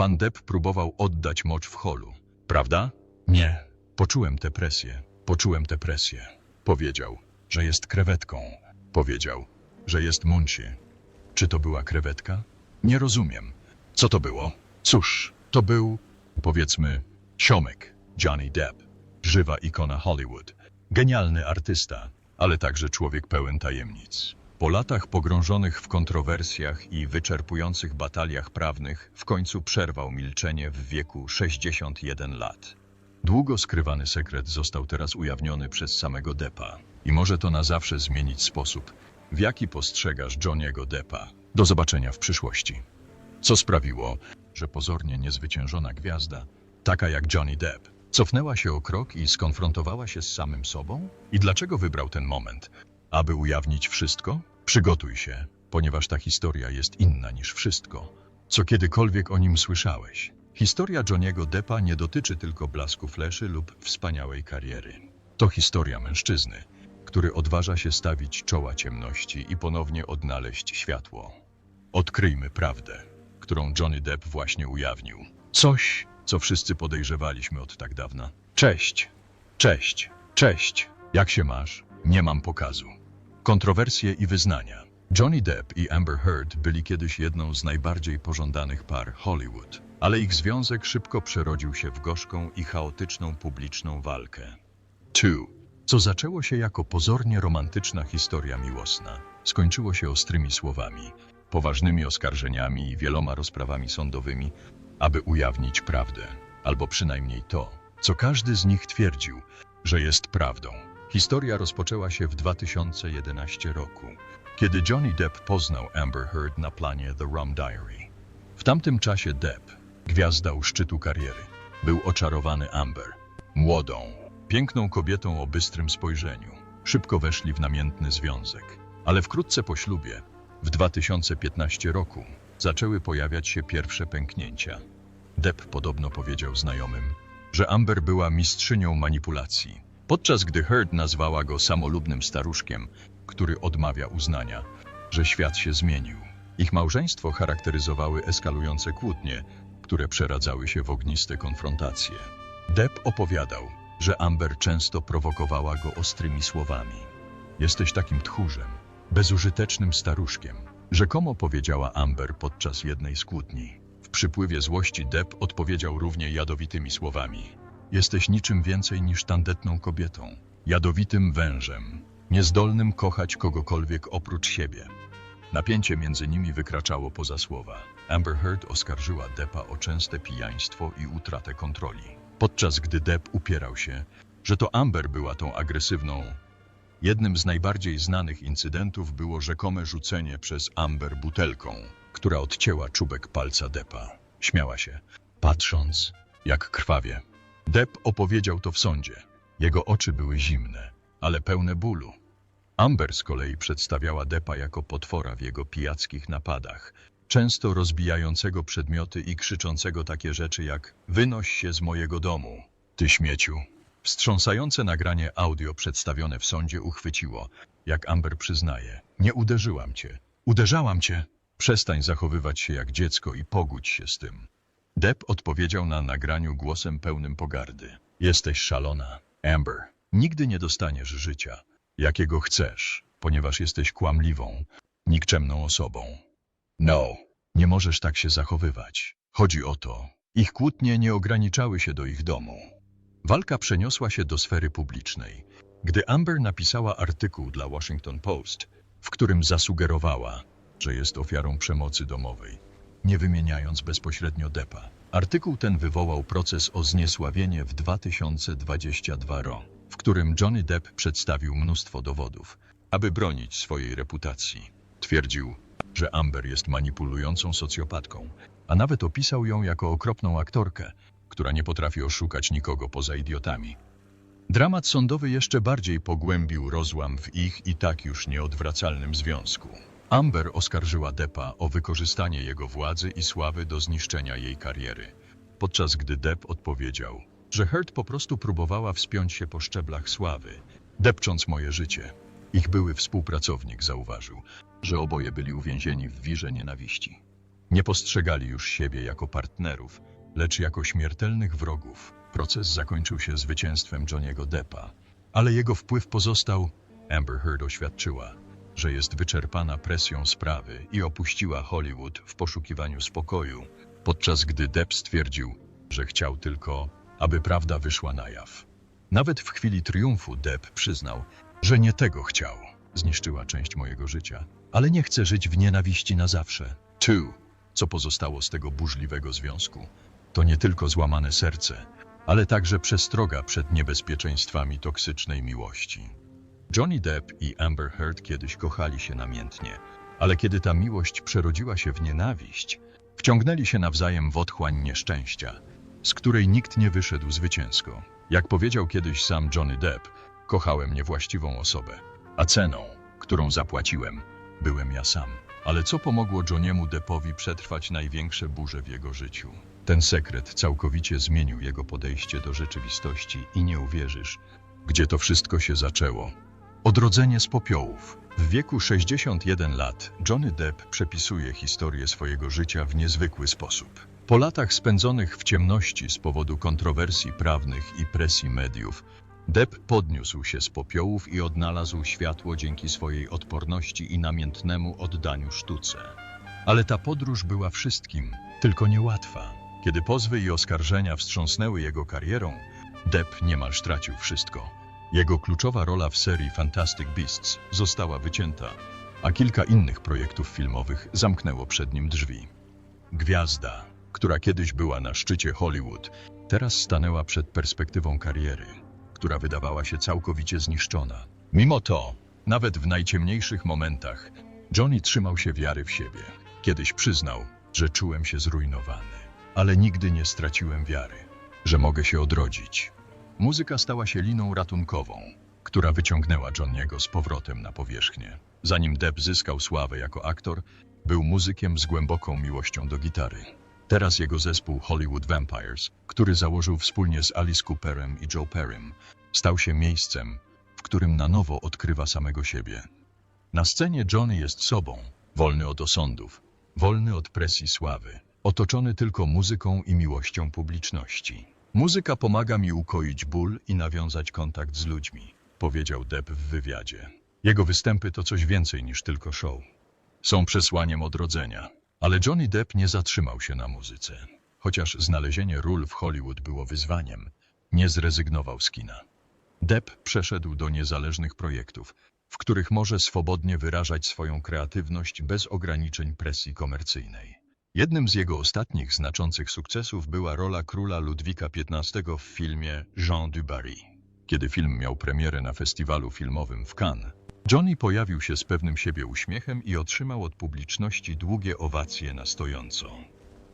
pan Depp próbował oddać mocz w holu, prawda? Nie. Poczułem tę presję. Poczułem tę presję. Powiedział, że jest krewetką. Powiedział, że jest muncie. Czy to była krewetka? Nie rozumiem. Co to było? Cóż, to był, powiedzmy, siomek Johnny Depp. Żywa ikona Hollywood. Genialny artysta, ale także człowiek pełen tajemnic. Po latach pogrążonych w kontrowersjach i wyczerpujących bataliach prawnych, w końcu przerwał milczenie w wieku 61 lat. Długo skrywany sekret został teraz ujawniony przez samego Deppa i może to na zawsze zmienić sposób, w jaki postrzegasz Johniego Deppa. Do zobaczenia w przyszłości. Co sprawiło, że pozornie niezwyciężona gwiazda, taka jak Johnny Depp, cofnęła się o krok i skonfrontowała się z samym sobą? I dlaczego wybrał ten moment? Aby ujawnić wszystko? Przygotuj się, ponieważ ta historia jest inna niż wszystko, co kiedykolwiek o nim słyszałeś. Historia Johniego Deppa nie dotyczy tylko blasku fleszy lub wspaniałej kariery. To historia mężczyzny, który odważa się stawić czoła ciemności i ponownie odnaleźć światło. Odkryjmy prawdę, którą Johnny Depp właśnie ujawnił. Coś, co wszyscy podejrzewaliśmy od tak dawna. Cześć, cześć, cześć. Jak się masz? Nie mam pokazu. Kontrowersje i wyznania. Johnny Depp i Amber Heard byli kiedyś jedną z najbardziej pożądanych par Hollywood, ale ich związek szybko przerodził się w gorzką i chaotyczną publiczną walkę. Two. Co zaczęło się jako pozornie romantyczna historia miłosna, skończyło się ostrymi słowami, poważnymi oskarżeniami i wieloma rozprawami sądowymi, aby ujawnić prawdę, albo przynajmniej to, co każdy z nich twierdził, że jest prawdą. Historia rozpoczęła się w 2011 roku, kiedy Johnny Depp poznał Amber Heard na planie The Rum Diary. W tamtym czasie Depp, gwiazda u szczytu kariery, był oczarowany Amber, młodą, piękną kobietą o bystrym spojrzeniu. Szybko weszli w namiętny związek, ale wkrótce po ślubie, w 2015 roku, zaczęły pojawiać się pierwsze pęknięcia. Depp podobno powiedział znajomym, że Amber była mistrzynią manipulacji, podczas gdy Heard nazwała go samolubnym staruszkiem, który odmawia uznania, że świat się zmienił. Ich małżeństwo charakteryzowały eskalujące kłótnie, które przeradzały się w ogniste konfrontacje. Depp opowiadał, że Amber często prowokowała go ostrymi słowami. Jesteś takim tchórzem, bezużytecznym staruszkiem, rzekomo powiedziała Amber podczas jednej z kłótni. W przypływie złości Depp odpowiedział równie jadowitymi słowami. Jesteś niczym więcej niż tandetną kobietą, jadowitym wężem, niezdolnym kochać kogokolwiek oprócz siebie. Napięcie między nimi wykraczało poza słowa. Amber Heard oskarżyła Deppa o częste pijaństwo i utratę kontroli. Podczas gdy Depp upierał się, że to Amber była tą agresywną. Jednym z najbardziej znanych incydentów było rzekome rzucenie przez Amber butelką, która odcięła czubek palca Deppa. Śmiała się, patrząc, jak krwawie. Depp opowiedział to w sądzie. Jego oczy były zimne, ale pełne bólu. Amber z kolei przedstawiała Deppa jako potwora w jego pijackich napadach, często rozbijającego przedmioty i krzyczącego takie rzeczy jak wynoś się z mojego domu, ty śmieciu. Wstrząsające nagranie audio przedstawione w sądzie uchwyciło, jak Amber przyznaje. Nie uderzyłam cię. Uderzałam cię. Przestań zachowywać się jak dziecko i pogódź się z tym. Depp odpowiedział na nagraniu głosem pełnym pogardy. Jesteś szalona, Amber. Nigdy nie dostaniesz życia, jakiego chcesz, ponieważ jesteś kłamliwą, nikczemną osobą. No, nie możesz tak się zachowywać. Chodzi o to. Ich kłótnie nie ograniczały się do ich domu. Walka przeniosła się do sfery publicznej, gdy Amber napisała artykuł dla Washington Post, w którym zasugerowała, że jest ofiarą przemocy domowej, nie wymieniając bezpośrednio Deppa. Artykuł ten wywołał proces o zniesławienie w 2022 roku, w którym Johnny Depp przedstawił mnóstwo dowodów, aby bronić swojej reputacji. Twierdził, że Amber jest manipulującą socjopatką, a nawet opisał ją jako okropną aktorkę, która nie potrafi oszukać nikogo poza idiotami. Dramat sądowy jeszcze bardziej pogłębił rozłam w ich i tak już nieodwracalnym związku. Amber oskarżyła Deppa o wykorzystanie jego władzy i sławy do zniszczenia jej kariery, podczas gdy Depp odpowiedział, że Heard po prostu próbowała wspiąć się po szczeblach sławy, depcząc moje życie. Ich były współpracownik zauważył, że oboje byli uwięzieni w wirze nienawiści. Nie postrzegali już siebie jako partnerów, lecz jako śmiertelnych wrogów. Proces zakończył się zwycięstwem Johniego Deppa, ale jego wpływ pozostał. Amber Heard oświadczyła, że jest wyczerpana presją sprawy i opuściła Hollywood w poszukiwaniu spokoju, podczas gdy Depp stwierdził, że chciał tylko, aby prawda wyszła na jaw. Nawet w chwili triumfu Depp przyznał, że nie tego chciał. Zniszczyła część mojego życia, ale nie chcę żyć w nienawiści na zawsze. Tu, co pozostało z tego burzliwego związku, to nie tylko złamane serce, ale także przestroga przed niebezpieczeństwami toksycznej miłości. Johnny Depp i Amber Heard kiedyś kochali się namiętnie, ale kiedy ta miłość przerodziła się w nienawiść, wciągnęli się nawzajem w otchłań nieszczęścia, z której nikt nie wyszedł zwycięsko. Jak powiedział kiedyś sam Johnny Depp, kochałem niewłaściwą osobę, a ceną, którą zapłaciłem, byłem ja sam. Ale co pomogło Johniemu Deppowi przetrwać największe burze w jego życiu? Ten sekret całkowicie zmienił jego podejście do rzeczywistości i nie uwierzysz, gdzie to wszystko się zaczęło. Odrodzenie z popiołów. W wieku 61 lat Johnny Depp przepisuje historię swojego życia w niezwykły sposób. Po latach spędzonych w ciemności z powodu kontrowersji prawnych i presji mediów, Depp podniósł się z popiołów i odnalazł światło dzięki swojej odporności i namiętnemu oddaniu sztuce. Ale ta podróż była wszystkim, tylko niełatwa. Kiedy pozwy i oskarżenia wstrząsnęły jego karierą, Depp niemal stracił wszystko. Jego kluczowa rola w serii Fantastic Beasts została wycięta, a kilka innych projektów filmowych zamknęło przed nim drzwi. Gwiazda, która kiedyś była na szczycie Hollywood, teraz stanęła przed perspektywą kariery, która wydawała się całkowicie zniszczona. Mimo to, nawet w najciemniejszych momentach, Johnny trzymał się wiary w siebie. Kiedyś przyznał, że czułem się zrujnowany, ale nigdy nie straciłem wiary, że mogę się odrodzić. Muzyka stała się liną ratunkową, która wyciągnęła Johniego z powrotem na powierzchnię. Zanim Depp zyskał sławę jako aktor, był muzykiem z głęboką miłością do gitary. Teraz jego zespół Hollywood Vampires, który założył wspólnie z Alice Cooperem i Joe Perrym, stał się miejscem, w którym na nowo odkrywa samego siebie. Na scenie Johnny jest sobą, wolny od osądów, wolny od presji sławy, otoczony tylko muzyką i miłością publiczności. Muzyka pomaga mi ukoić ból i nawiązać kontakt z ludźmi, powiedział Depp w wywiadzie. Jego występy to coś więcej niż tylko show. Są przesłaniem odrodzenia. Ale Johnny Depp nie zatrzymał się na muzyce. Chociaż znalezienie ról w Hollywood było wyzwaniem, nie zrezygnował z kina. Depp przeszedł do niezależnych projektów, w których może swobodnie wyrażać swoją kreatywność bez ograniczeń presji komercyjnej. Jednym z jego ostatnich znaczących sukcesów była rola króla Ludwika XV w filmie Jean du Barry. Kiedy film miał premierę na festiwalu filmowym w Cannes, Johnny pojawił się z pewnym siebie uśmiechem i otrzymał od publiczności długie owacje na stojąco.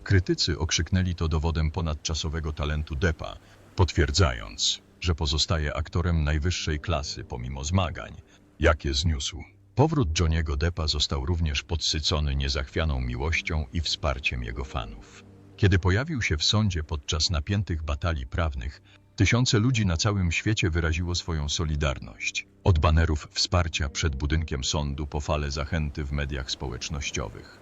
Krytycy okrzyknęli to dowodem ponadczasowego talentu Deppa, potwierdzając, że pozostaje aktorem najwyższej klasy pomimo zmagań, jakie zniósł. Powrót Johniego Deppa został również podsycony niezachwianą miłością i wsparciem jego fanów. Kiedy pojawił się w sądzie podczas napiętych batalii prawnych, tysiące ludzi na całym świecie wyraziło swoją solidarność. Od banerów wsparcia przed budynkiem sądu po fale zachęty w mediach społecznościowych.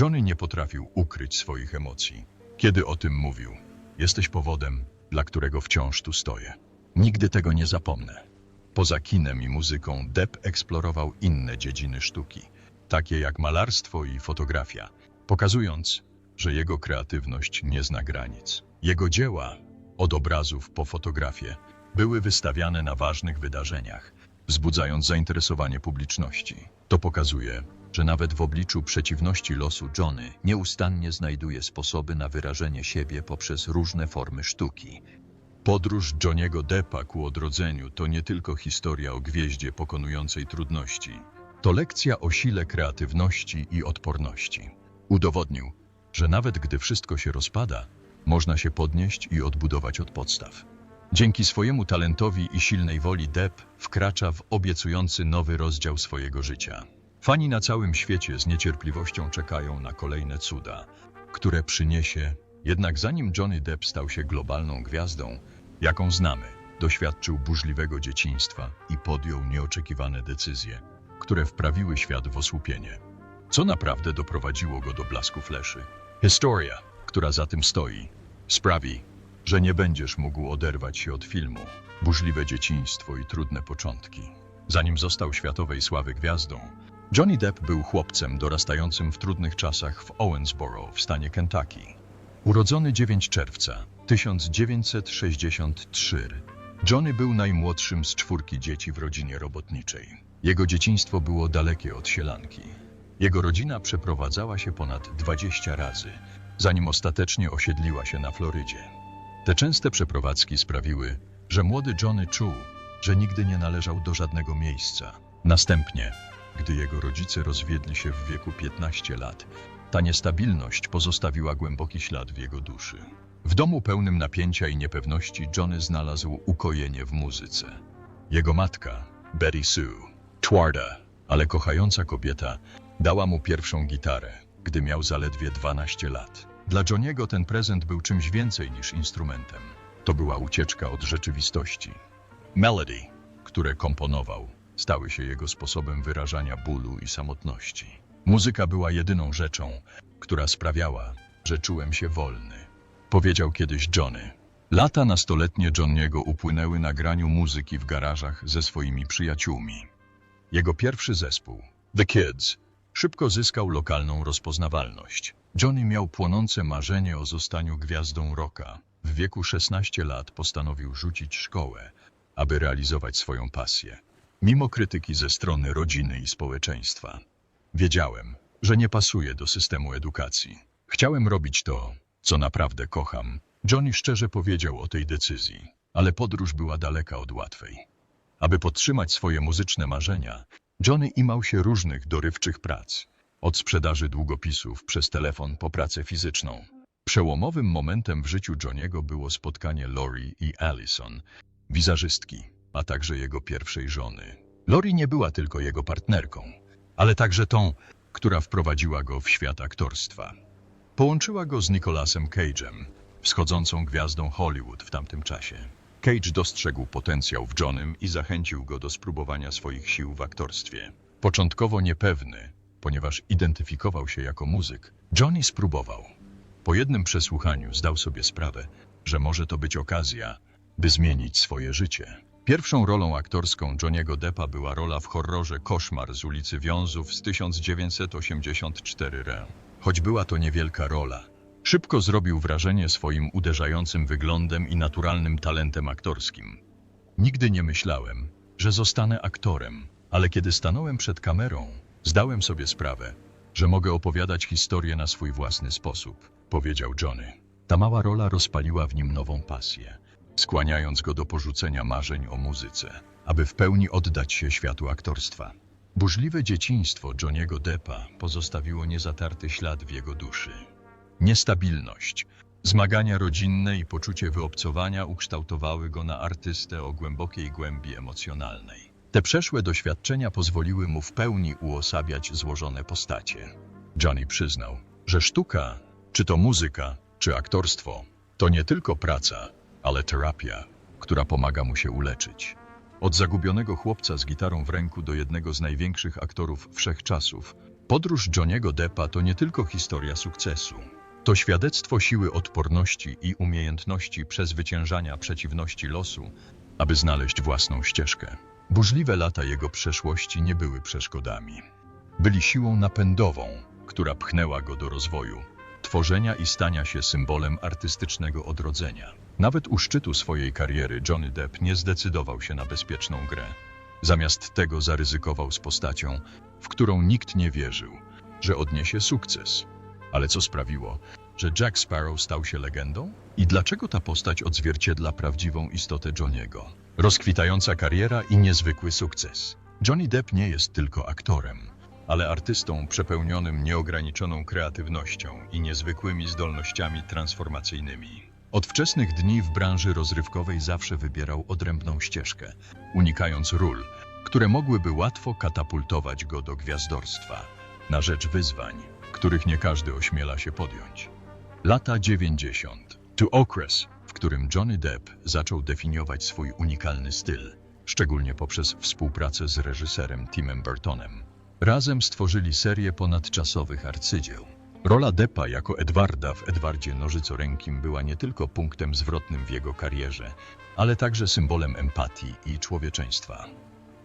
Johnny nie potrafił ukryć swoich emocji. Kiedy o tym mówił, jesteś powodem, dla którego wciąż tu stoję. Nigdy tego nie zapomnę. Poza kinem i muzyką Depp eksplorował inne dziedziny sztuki, takie jak malarstwo i fotografia, pokazując, że jego kreatywność nie zna granic. Jego dzieła, od obrazów po fotografię, były wystawiane na ważnych wydarzeniach, wzbudzając zainteresowanie publiczności. To pokazuje, że nawet w obliczu przeciwności losu Johnny nieustannie znajduje sposoby na wyrażenie siebie poprzez różne formy sztuki. Podróż Johniego Deppa ku odrodzeniu to nie tylko historia o gwieździe pokonującej trudności. To lekcja o sile kreatywności i odporności. Udowodnił, że nawet gdy wszystko się rozpada, można się podnieść i odbudować od podstaw. Dzięki swojemu talentowi i silnej woli Depp wkracza w obiecujący nowy rozdział swojego życia. Fani na całym świecie z niecierpliwością czekają na kolejne cuda, które przyniesie. Jednak zanim Johnny Depp stał się globalną gwiazdą, jaką znamy, doświadczył burzliwego dzieciństwa i podjął nieoczekiwane decyzje, które wprawiły świat w osłupienie. Co naprawdę doprowadziło go do blasku fleszy? Historia, która za tym stoi, sprawi, że nie będziesz mógł oderwać się od filmu. Burzliwe dzieciństwo i trudne początki. Zanim został światowej sławy gwiazdą, Johnny Depp był chłopcem dorastającym w trudnych czasach w Owensboro w stanie Kentucky. Urodzony 9 czerwca 1963, Johnny był najmłodszym z czwórki dzieci w rodzinie robotniczej. Jego dzieciństwo było dalekie od sielanki. Jego rodzina przeprowadzała się ponad 20 razy, zanim ostatecznie osiedliła się na Florydzie. Te częste przeprowadzki sprawiły, że młody Johnny czuł, że nigdy nie należał do żadnego miejsca. Następnie, gdy jego rodzice rozwiedli się w wieku 15 lat, ta niestabilność pozostawiła głęboki ślad w jego duszy. W domu pełnym napięcia i niepewności Johnny znalazł ukojenie w muzyce. Jego matka, Betty Sue, twarda, ale kochająca kobieta, dała mu pierwszą gitarę, gdy miał zaledwie 12 lat. Dla Johniego ten prezent był czymś więcej niż instrumentem. To była ucieczka od rzeczywistości. Melody, które komponował, stały się jego sposobem wyrażania bólu i samotności. Muzyka była jedyną rzeczą, która sprawiała, że czułem się wolny. Powiedział kiedyś Johnny. Lata nastoletnie Johniego upłynęły na graniu muzyki w garażach ze swoimi przyjaciółmi. Jego pierwszy zespół, The Kids, szybko zyskał lokalną rozpoznawalność. Johnny miał płonące marzenie o zostaniu gwiazdą rocka. W wieku 16 lat postanowił rzucić szkołę, aby realizować swoją pasję. Mimo krytyki ze strony rodziny i społeczeństwa. Wiedziałem, że nie pasuje do systemu edukacji. Chciałem robić to, co naprawdę kocham. Johnny szczerze powiedział o tej decyzji, ale podróż była daleka od łatwej. Aby podtrzymać swoje muzyczne marzenia, Johnny imał się różnych dorywczych prac. Od sprzedaży długopisów przez telefon po pracę fizyczną. Przełomowym momentem w życiu Johniego było spotkanie Lori i Allison, wizerzystki, a także jego pierwszej żony. Lori nie była tylko jego partnerką, ale także tą, która wprowadziła go w świat aktorstwa. Połączyła go z Nicolasem Cage'em, wschodzącą gwiazdą Hollywood w tamtym czasie. Cage dostrzegł potencjał w Johnem i zachęcił go do spróbowania swoich sił w aktorstwie. Początkowo niepewny, ponieważ identyfikował się jako muzyk, Johnny spróbował. Po jednym przesłuchaniu zdał sobie sprawę, że może to być okazja, by zmienić swoje życie. Pierwszą rolą aktorską Johniego Deppa była rola w horrorze Koszmar z ulicy Wiązów z 1984 r. Choć była to niewielka rola, szybko zrobił wrażenie swoim uderzającym wyglądem i naturalnym talentem aktorskim. Nigdy nie myślałem, że zostanę aktorem, ale kiedy stanąłem przed kamerą, zdałem sobie sprawę, że mogę opowiadać historię na swój własny sposób, powiedział Johnny. Ta mała rola rozpaliła w nim nową pasję, skłaniając go do porzucenia marzeń o muzyce, aby w pełni oddać się światu aktorstwa. Burzliwe dzieciństwo Johniego Deppa pozostawiło niezatarty ślad w jego duszy. Niestabilność, zmagania rodzinne i poczucie wyobcowania ukształtowały go na artystę o głębokiej głębi emocjonalnej. Te przeszłe doświadczenia pozwoliły mu w pełni uosabiać złożone postacie. Johnny przyznał, że sztuka, czy to muzyka, czy aktorstwo, to nie tylko praca, ale terapia, która pomaga mu się uleczyć. Od zagubionego chłopca z gitarą w ręku do jednego z największych aktorów wszechczasów, podróż Johniego Deppa to nie tylko historia sukcesu. To świadectwo siły odporności i umiejętności przezwyciężania przeciwności losu, aby znaleźć własną ścieżkę. Burzliwe lata jego przeszłości nie były przeszkodami. Byli siłą napędową, która pchnęła go do rozwoju, tworzenia i stania się symbolem artystycznego odrodzenia. Nawet u szczytu swojej kariery Johnny Depp nie zdecydował się na bezpieczną grę. Zamiast tego zaryzykował z postacią, w którą nikt nie wierzył, że odniesie sukces. Ale co sprawiło, że Jack Sparrow stał się legendą? I dlaczego ta postać odzwierciedla prawdziwą istotę Johniego? Rozkwitająca kariera i niezwykły sukces. Johnny Depp nie jest tylko aktorem, ale artystą przepełnionym nieograniczoną kreatywnością i niezwykłymi zdolnościami transformacyjnymi. Od wczesnych dni w branży rozrywkowej zawsze wybierał odrębną ścieżkę, unikając ról, które mogłyby łatwo katapultować go do gwiazdorstwa, na rzecz wyzwań, których nie każdy ośmiela się podjąć. Lata 90. To okres, w którym Johnny Depp zaczął definiować swój unikalny styl, szczególnie poprzez współpracę z reżyserem Timem Burtonem. Razem stworzyli serię ponadczasowych arcydzieł. Rola Deppa jako Edwarda w Edwardzie Nożycorękim była nie tylko punktem zwrotnym w jego karierze, ale także symbolem empatii i człowieczeństwa.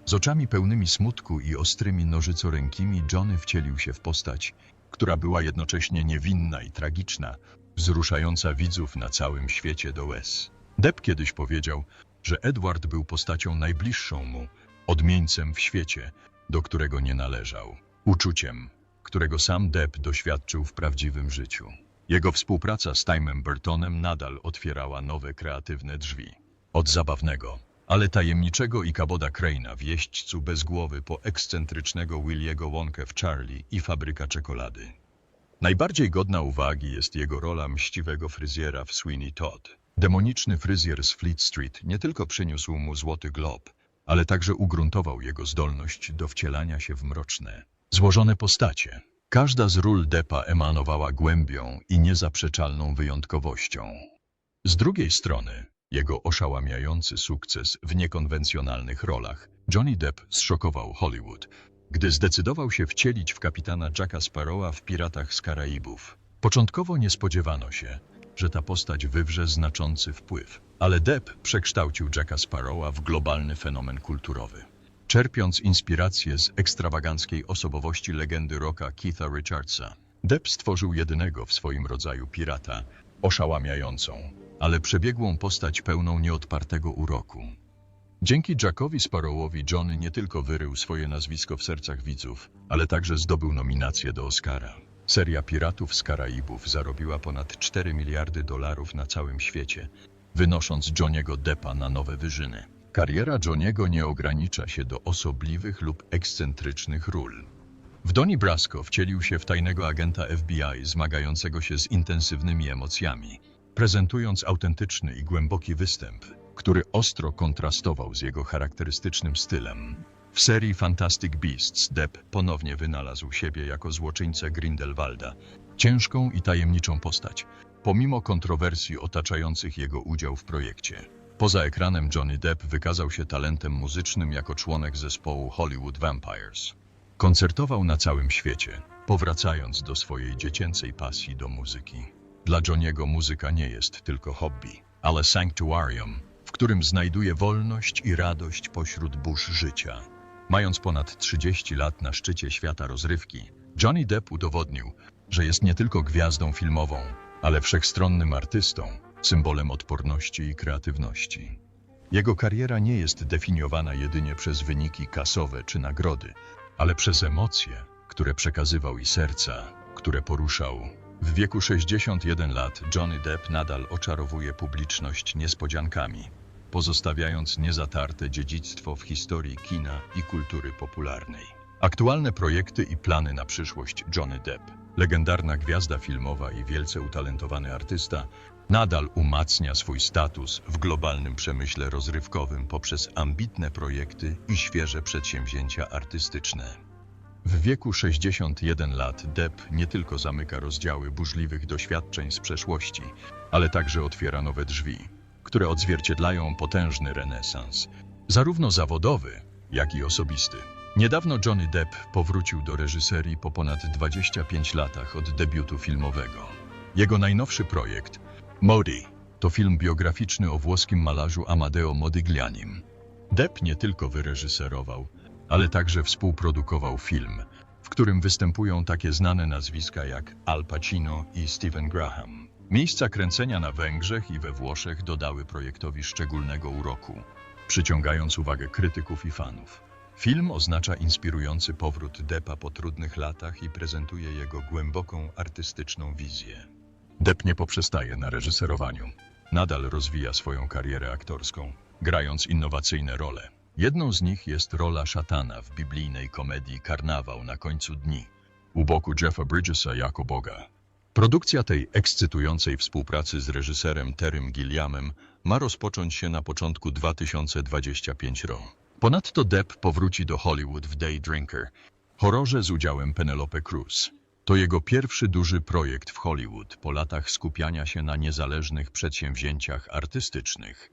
Z oczami pełnymi smutku i ostrymi nożycorękimi Johnny wcielił się w postać, która była jednocześnie niewinna i tragiczna, wzruszająca widzów na całym świecie do łez. Depp kiedyś powiedział, że Edward był postacią najbliższą mu, odmieńcem w świecie, do którego nie należał, uczuciem, którego sam Depp doświadczył w prawdziwym życiu. Jego współpraca z Timem Burtonem nadal otwierała nowe kreatywne drzwi. Od zabawnego, ale tajemniczego Ikaboda Crane'a w jeźdźcu bez głowy po ekscentrycznego Williego Wonkę w Charlie i Fabryka Czekolady. Najbardziej godna uwagi jest jego rola mściwego fryzjera w Sweeney Todd. Demoniczny fryzjer z Fleet Street nie tylko przyniósł mu Złoty Glob, ale także ugruntował jego zdolność do wcielania się w mroczne, złożone postacie. Każda z ról Deppa emanowała głębią i niezaprzeczalną wyjątkowością. Z drugiej strony, jego oszałamiający sukces w niekonwencjonalnych rolach Johnny Depp zszokował Hollywood, gdy zdecydował się wcielić w kapitana Jacka Sparrowa w Piratach z Karaibów. Początkowo nie spodziewano się, że ta postać wywrze znaczący wpływ, ale Depp przekształcił Jacka Sparrowa w globalny fenomen kulturowy. Czerpiąc inspirację z ekstrawaganckiej osobowości legendy rocka Keitha Richardsa, Depp stworzył jedynego w swoim rodzaju pirata, oszałamiającą, ale przebiegłą postać pełną nieodpartego uroku. Dzięki Jackowi Sparrowowi Johnny nie tylko wyrył swoje nazwisko w sercach widzów, ale także zdobył nominację do Oscara. Seria Piratów z Karaibów zarobiła ponad 4 miliardy dolarów na całym świecie, wynosząc Johniego Deppa na nowe wyżyny. Kariera Johniego nie ogranicza się do osobliwych lub ekscentrycznych ról. W Donnie Brasco wcielił się w tajnego agenta FBI zmagającego się z intensywnymi emocjami, prezentując autentyczny i głęboki występ, który ostro kontrastował z jego charakterystycznym stylem. W serii Fantastic Beasts Depp ponownie wynalazł siebie jako złoczyńcę Grindelwalda, ciężką i tajemniczą postać, pomimo kontrowersji otaczających jego udział w projekcie. Poza ekranem Johnny Depp wykazał się talentem muzycznym jako członek zespołu Hollywood Vampires. Koncertował na całym świecie, powracając do swojej dziecięcej pasji do muzyki. Dla Johniego muzyka nie jest tylko hobby, ale sanctuarium, w którym znajduje wolność i radość pośród burz życia. Mając ponad 30 lat na szczycie świata rozrywki, Johnny Depp udowodnił, że jest nie tylko gwiazdą filmową, ale wszechstronnym artystą, symbolem odporności i kreatywności. Jego kariera nie jest definiowana jedynie przez wyniki kasowe czy nagrody, ale przez emocje, które przekazywał i serca, które poruszał. W wieku 61 lat Johnny Depp nadal oczarowuje publiczność niespodziankami, pozostawiając niezatarte dziedzictwo w historii kina i kultury popularnej. Aktualne projekty i plany na przyszłość Johnny Depp, legendarna gwiazda filmowa i wielce utalentowany artysta, nadal umacnia swój status w globalnym przemyśle rozrywkowym poprzez ambitne projekty i świeże przedsięwzięcia artystyczne. W wieku 61 lat Depp nie tylko zamyka rozdziały burzliwych doświadczeń z przeszłości, ale także otwiera nowe drzwi, które odzwierciedlają potężny renesans, zarówno zawodowy, jak i osobisty. Niedawno Johnny Depp powrócił do reżyserii po ponad 25 latach od debiutu filmowego. Jego najnowszy projekt, Modi, to film biograficzny o włoskim malarzu Amadeo Modiglianim. Depp nie tylko wyreżyserował, ale także współprodukował film, w którym występują takie znane nazwiska jak Al Pacino i Stephen Graham. Miejsca kręcenia na Węgrzech i we Włoszech dodały projektowi szczególnego uroku, przyciągając uwagę krytyków i fanów. Film oznacza inspirujący powrót Deppa po trudnych latach i prezentuje jego głęboką artystyczną wizję. Depp nie poprzestaje na reżyserowaniu. Nadal rozwija swoją karierę aktorską, grając innowacyjne role. Jedną z nich jest rola szatana w biblijnej komedii Karnawał na końcu dni, u boku Jeffa Bridgesa jako Boga. Produkcja tej ekscytującej współpracy z reżyserem Terrym Gilliamem ma rozpocząć się na początku 2025 roku. Ponadto Depp powróci do Hollywood w Day Drinker, horrorze z udziałem Penelope Cruz. To jego pierwszy duży projekt w Hollywood po latach skupiania się na niezależnych przedsięwzięciach artystycznych.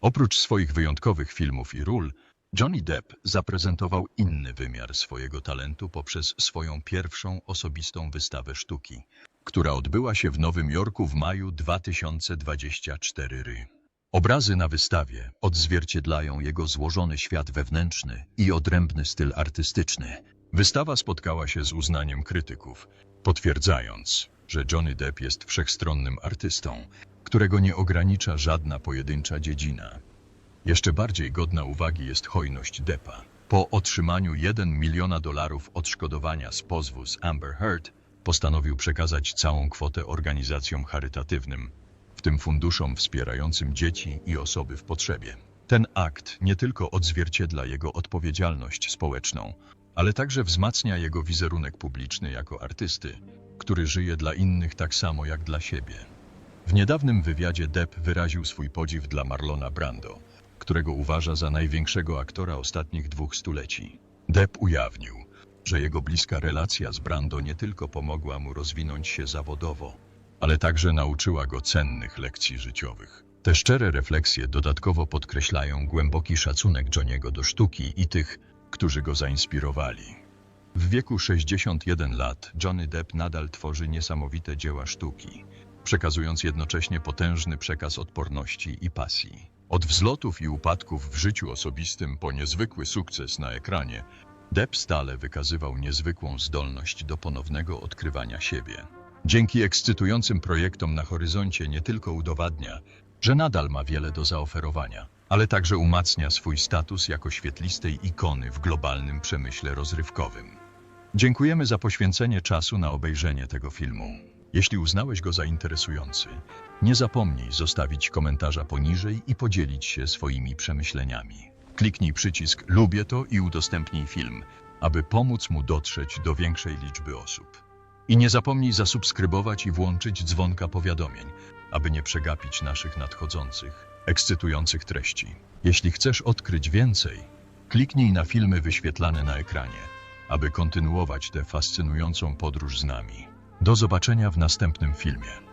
Oprócz swoich wyjątkowych filmów i ról, Johnny Depp zaprezentował inny wymiar swojego talentu poprzez swoją pierwszą osobistą wystawę sztuki, która odbyła się w Nowym Jorku w maju 2024 ry. Obrazy na wystawie odzwierciedlają jego złożony świat wewnętrzny i odrębny styl artystyczny. Wystawa spotkała się z uznaniem krytyków, potwierdzając, że Johnny Depp jest wszechstronnym artystą, którego nie ogranicza żadna pojedyncza dziedzina. Jeszcze bardziej godna uwagi jest hojność Deppa. Po otrzymaniu 1 miliona dolarów odszkodowania z pozwu z Amber Heard, postanowił przekazać całą kwotę organizacjom charytatywnym, w tym funduszom wspierającym dzieci i osoby w potrzebie. Ten akt nie tylko odzwierciedla jego odpowiedzialność społeczną, ale także wzmacnia jego wizerunek publiczny jako artysty, który żyje dla innych tak samo jak dla siebie. W niedawnym wywiadzie Depp wyraził swój podziw dla Marlona Brando, którego uważa za największego aktora ostatnich dwóch stuleci. Depp ujawnił, że jego bliska relacja z Brando nie tylko pomogła mu rozwinąć się zawodowo, ale także nauczyła go cennych lekcji życiowych. Te szczere refleksje dodatkowo podkreślają głęboki szacunek Johniego do sztuki i tych, którzy go zainspirowali. W wieku 61 lat Johnny Depp nadal tworzy niesamowite dzieła sztuki, przekazując jednocześnie potężny przekaz odporności i pasji. Od wzlotów i upadków w życiu osobistym po niezwykły sukces na ekranie, Depp stale wykazywał niezwykłą zdolność do ponownego odkrywania siebie. Dzięki ekscytującym projektom na horyzoncie nie tylko udowadnia, że nadal ma wiele do zaoferowania, ale także umacnia swój status jako świetlistej ikony w globalnym przemyśle rozrywkowym. Dziękujemy za poświęcenie czasu na obejrzenie tego filmu. Jeśli uznałeś go za interesujący, nie zapomnij zostawić komentarza poniżej i podzielić się swoimi przemyśleniami. Kliknij przycisk Lubię to i udostępnij film, aby pomóc mu dotrzeć do większej liczby osób. I nie zapomnij zasubskrybować i włączyć dzwonka powiadomień, aby nie przegapić naszych nadchodzących, ekscytujących treści. Jeśli chcesz odkryć więcej, kliknij na filmy wyświetlane na ekranie, aby kontynuować tę fascynującą podróż z nami. Do zobaczenia w następnym filmie.